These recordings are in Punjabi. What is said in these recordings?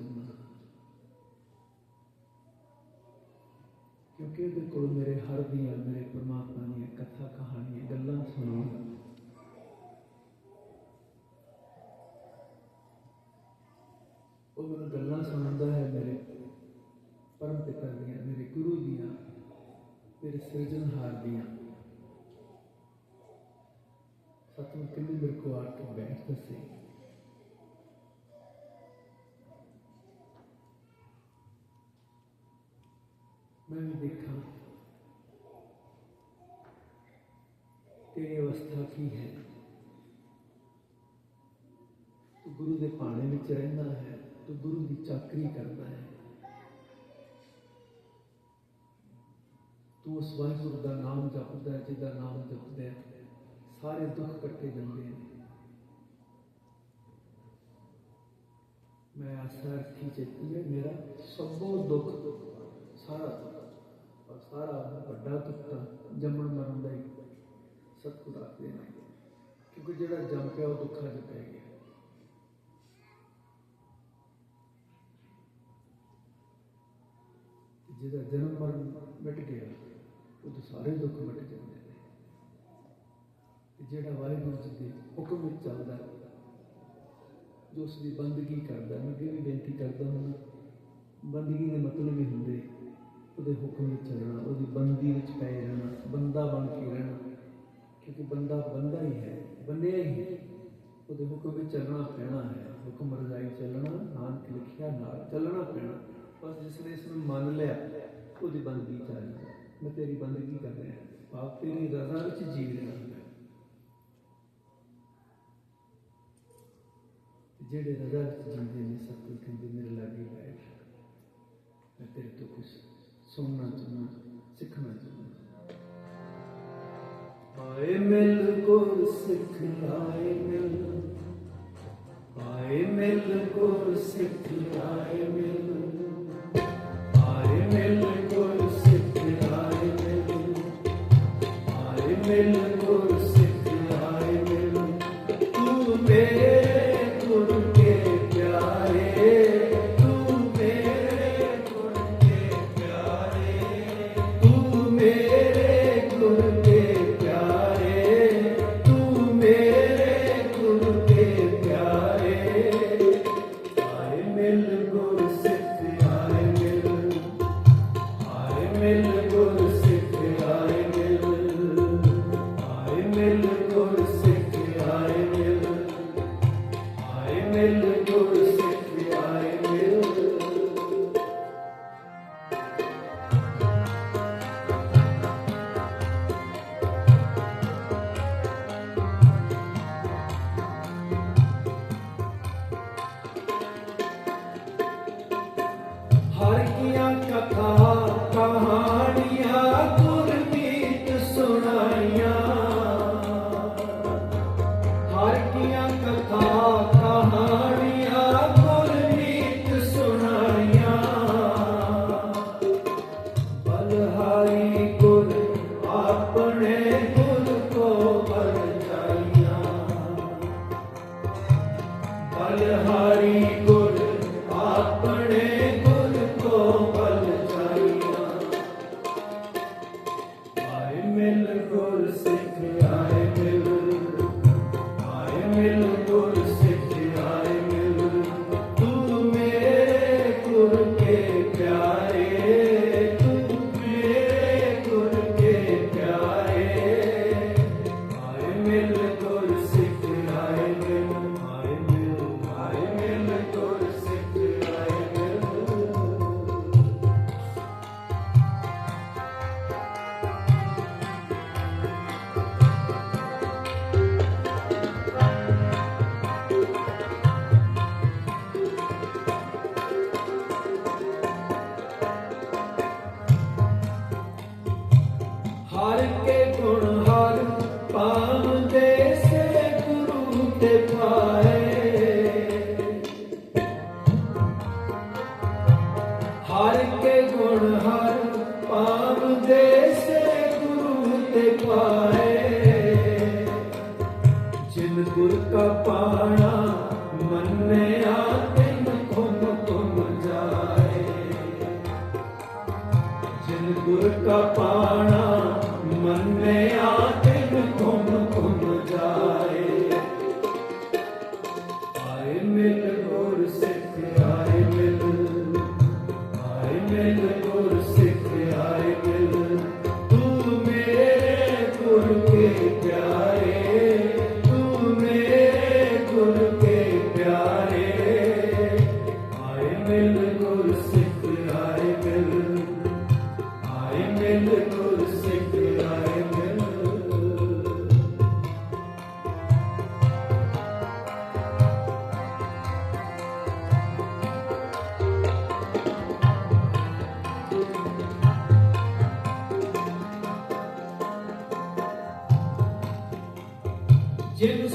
ਜਿਹੜਾ ਕਿਉਂਕਿ ਇਹਦੇ ਕੋਲ ਮੇਰੇ ਹਰ ਦੀਆਂ, ਮੇਰੇ ਪ੍ਰਮਾਤਮਾ ਦੀਆਂ ਕਥਾ, ਕਹਾਣੀਆਂ, ਗੱਲਾਂ ਸੁਣਾਉਂਦਾ ਉਹ ਮੈਨੂੰ ਗੱਲਾਂ ਸੁਣਾਉਂਦਾ ਹੈ ਮੇਰੇ ਪਰਮ ਪਿਤਾ ਦੀਆਂ, ਮੇਰੇ ਗੁਰੂ ਦੀਆਂ, ਮੇਰੇ ਸਿਰਜਣਹਾਰ ਦੀਆਂ। ਸਤਿਗੁਰ ਕਹਿੰਦੇ ਮੇਰੇ ਕੋਲ ਆ ਕੇ ਬੈਠ ਦੱਸੇ ਮੈਂ ਵੀ ਦੇਖਾਂ ਤੇਰੀ ਅਵਸਥਾ ਕੀ ਹੈ ਤੂੰ ਗੁਰੂ ਦੇ ਪਾਣੇ ਵਿੱਚ ਰਹਿੰਦਾ ਹੈ ਤੂੰ ਗੁਰੂ ਦੀ ਚਾਕਰੀ ਕਰਦਾ ਹੈ ਤੂੰ ਉਸ ਵਾਹਿਗੁਰੂ ਦਾ ਨਾਮ ਜਪਦਾ ਹੈ ਜਿਹਦਾ ਨਾਮ ਜਪਦਾ ਹੈ ਸਾਰੇ ਦੁੱਖ ਕੱਟੇ ਜਾਂਦੇ ਨੇ ਮੈਂ ਆਸਾ ਰੱਖੀ ਚੇਤੀ ਹੈ ਮੇਰਾ ਸਭੋ ਦੁੱਖ ਸਾਰਾ ਦੁੱਖ ਔਰ ਸਾਰਾ ਵੱਡਾ ਦੁੱਖ ਜੰਮਣ ਮਰਨ ਦਾ ਹੀ ਸਤਿਗੁਰ ਆਖਦੇ ਨੇ ਕਿਉਂਕਿ ਜਿਹੜਾ ਜੰਮ ਪਿਆ ਉਹ ਦੁੱਖਾਂ 'ਚ ਪੈ ਗਿਆ। ਜਿਹਦਾ ਜਨਮ ਮਰਨ ਮਿਟ ਗਿਆ ਉਹਦੇ ਸਾਰੇ ਦੁੱਖ ਮਿਟ ਜਾਂਦੇ ਨੇ। ਜਿਹੜਾ ਵਾਹਿਗੁਰੂ ਜੀ ਦੇ ਹੁਕਮ ਵਿੱਚ ਚੱਲਦਾ ਹੈ, ਜੋ ਉਸ ਦੀ ਬੰਦਗੀ ਕਰਦਾ ਹੈ, ਮੈਂ ਅੱਗੇ ਵੀ ਬੇਨਤੀ ਕਰਦਾ ਹਾਂ ਬੰਦਗੀ ਦੇ ਮਤਲਬ ਹੀ ਹੁੰਦੇ ਉਹਦੇ ਹੁਕਮ ਵਿੱਚ ਚੱਲਣਾ ਉਹਦੀ ਬੰਦੀ ਵਿੱਚ ਪੈ ਰਹਿਣਾ ਬੰਦਾ ਬਣ ਕੇ ਰਹਿਣਾ, ਕਿਉਂਕਿ ਬੰਦਾ ਬੰਦਾ ਹੀ ਹੈ, ਬੰਨਿਆ ਹੀ ਹੈ। ਉਹਦੇ ਹੁਕਮ ਵਿੱਚ ਚੱਲਣਾ ਪੈਣਾ ਹੈ, ਹੁਕਮ ਰਜ਼ਾਈ ਚੱਲਣਾ, ਨਾਨਕ ਲਿਖਿਆ ਨਾਲ ਚੱਲਣਾ ਪੈਣਾ। ਬਸ ਜਿਸ ਨੇ ਇਸ ਨੂੰ ਮੰਨ ਲਿਆ, ਉਹਦੀ ਬੰਦਗੀ ਚੱਲ ਮੈਂ ਤੇਰੀ ਬੰਦਗੀ ਕਰ ਰਿਹਾ, ਆਪ ਤੇਰੀ ਰਜ਼ਾ ਵਿੱਚ ਜੀ ਰਿਹਾ ਜਿਹੜੇ ਰਜ਼ਾ ਵਿੱਚ ਜੀਂਦੇ ਨੇ ਸਤਿਗੁਰ ਕਹਿੰਦੇ, ਮੇਰੇ ਲਾਗੇ ਬੈਠ, ਮੈਂ ਤੇਰੇ ਤੋਂ ਕੁਝ ਸੁਣਨਾ ਚਾਹੁੰਦਾ ਸਿੱਖਣਾ ਚਾਹੁੰਦਾ ਆਏ ਮਿਲ ਗੁਰ ਸਿੱਖ, ਆਏ ਮਿਲ। ਆਏ ਮਿਲ ਗੁਰ ਸਿੱਖ, ਆਏ ਮਿਲ। ਆਏ ਮਿਲ ਗੁਰ ਸਿੱਖ, ਆਏ ਮਿਲ। ਆਏ ਮਿਲ ਗੁਰ ਸਿੱਖ, ਆਏ ਮਿਲ। ਤੂੰ ਮੇਰੇ ਹਰ ਕੇ ਗੁਣ ਹਰ ਪਾਉਂਦੇ ਗੁਰੂ ਤੇ ਪਾਏ ਹਰ ਕੇ ਗੁਣ ਹਰ ਗੁਰੂ ਤੇ ਪਾਏ ਜਿਨ ਗੁਰ ਕਾ ਪਾਣਾ ਮੰਨਿਆ ਤਿਨ Yeah.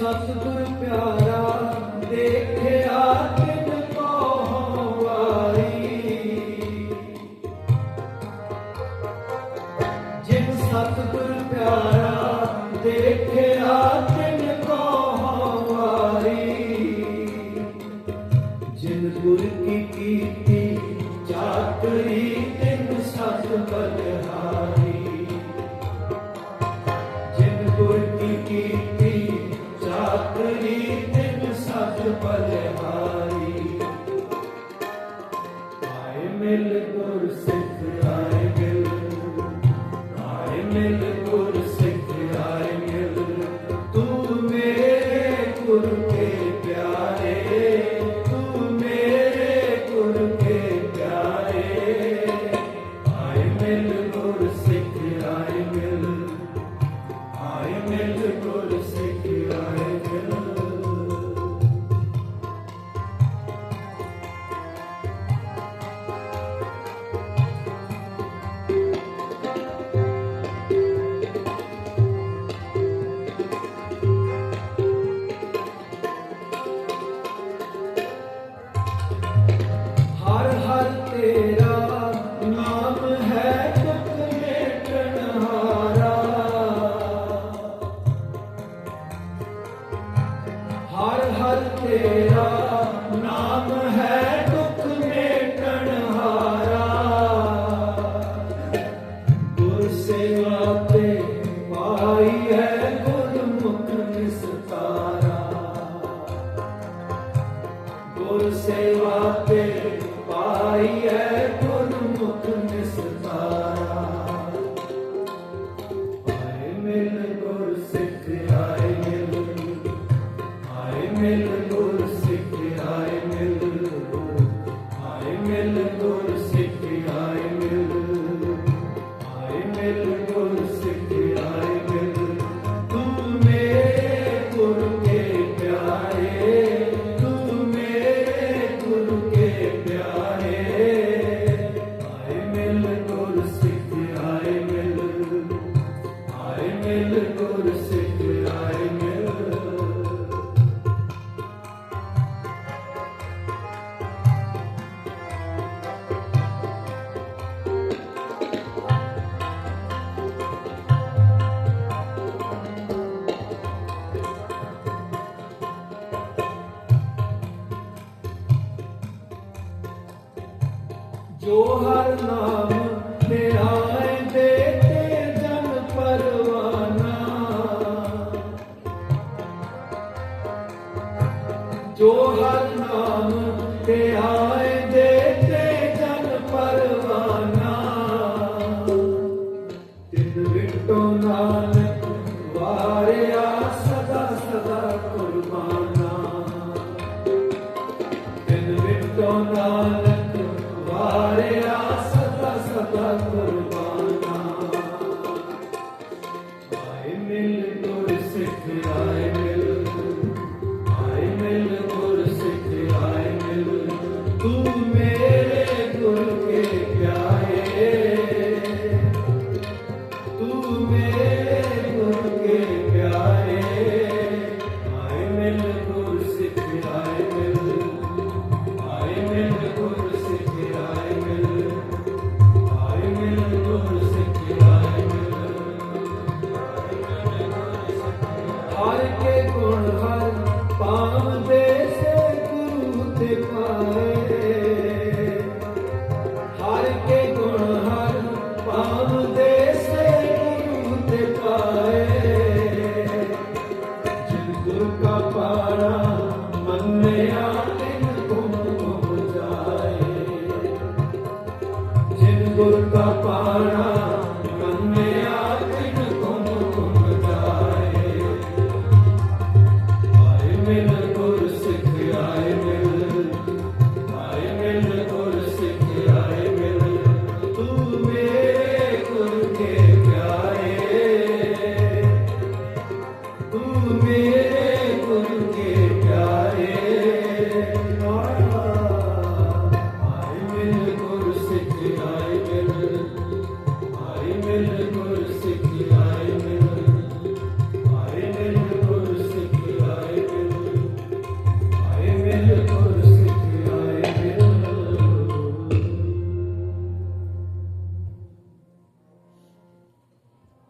ਸਤਿਗੁਰ ਪਿਆਰਾ ਦੇਖਿਆ ਜੋ ਹਰ ਨਾਮ ਦੇ ਤੇ ਪਰਵਾਨਾ। ਜੋ ਹਰ ਨਾਮ ਤੇ ਆਏ